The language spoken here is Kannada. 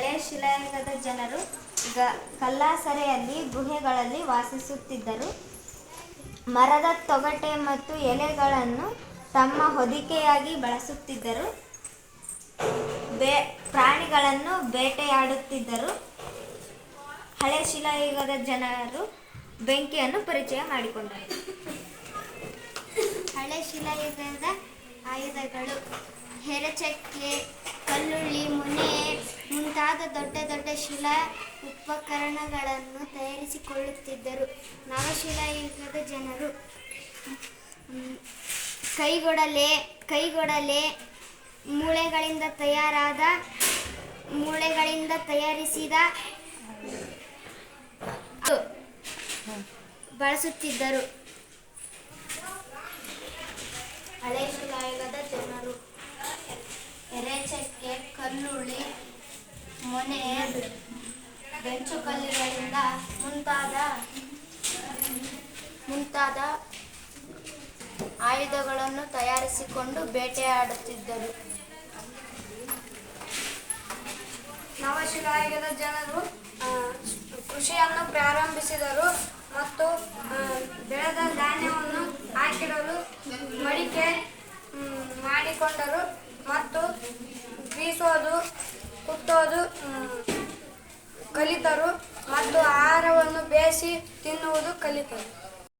ಹಳೆಯ ಶಿಲಾಯುಗದ ಜನರು ಗ ಕಲ್ಲಾಸರೆಯಲ್ಲಿ ಗುಹೆಗಳಲ್ಲಿ ವಾಸಿಸುತ್ತಿದ್ದರು. ಮರದ ತೊಗಟೆ ಮತ್ತು ಎಲೆಗಳನ್ನು ತಮ್ಮ ಹೊದಿಕೆಯಾಗಿ ಬಳಸುತ್ತಿದ್ದರು. ಬೇ, ಪ್ರಾಣಿಗಳನ್ನು ಬೇಟೆಯಾಡುತ್ತಿದ್ದರು. ಹಳೆ ಶಿಲಾಯುಗದ ಜನರು ಬೆಂಕಿಯನ್ನು ಪರಿಚಯ ಮಾಡಿಕೊಂಡರು. ಹಳೆ ಶಿಲಾಯುಗದ ಆಯುಧಗಳು ಮುನೆ ಮುಂತಾದ ದೊಡ್ಡ ದೊಡ್ಡ ಶಿಲಾ ಉಪಕರಣಗಳನ್ನು ತಯಾರಿಸಿಕೊಳ್ಳುತ್ತಿದ್ದರು. ನವಶಿಲಾಯುಗದ ಜನರು. ಕೈಗೊಡಲೆ ಕೈಗೊಡಲೆ ಮೂಳೆಗಳಿಂದ ತಯಾರಾದ, ಮೂಳೆಗಳಿಂದ ತಯಾರಿಸಿದ ಬಳಸುತ್ತಿದ್ದರು. ಹಳೆ ಶಿಲಾಯುಗದ ಜನರು. ಎರೆಚಕ್ಕೆ ಕಲ್ಲುಳ್ಳಿ ಮೊನೆ ಬೆಂಚುಕಲ್ಲುಗಳಿಂದ ಮುಂತಾದ ಮುಂತಾದ ಆಯುಧಗಳನ್ನು ತಯಾರಿಸಿಕೊಂಡು ಬೇಟೆಯಾಡುತ್ತಿದ್ದರು. ನವಶಿಲಾಯುಗದ ಜನರು ಕೃಷಿಯನ್ನು ಪ್ರಾರಂಭಿಸಿದರು ಮತ್ತು ಬೆಳೆದ ಧಾನ್ಯವನ್ನು ಹಾಕಿಡಲು ಮಡಿಕೆ ಮಾಡಿಕೊಂಡರು ಮತ್ತು ಮ್, ಕಲಿತರು ಮತ್ತು ಆಹಾರವನ್ನು ಬೇಯಿಸಿ ತಿನ್ನುವುದು ಕಲಿತರು.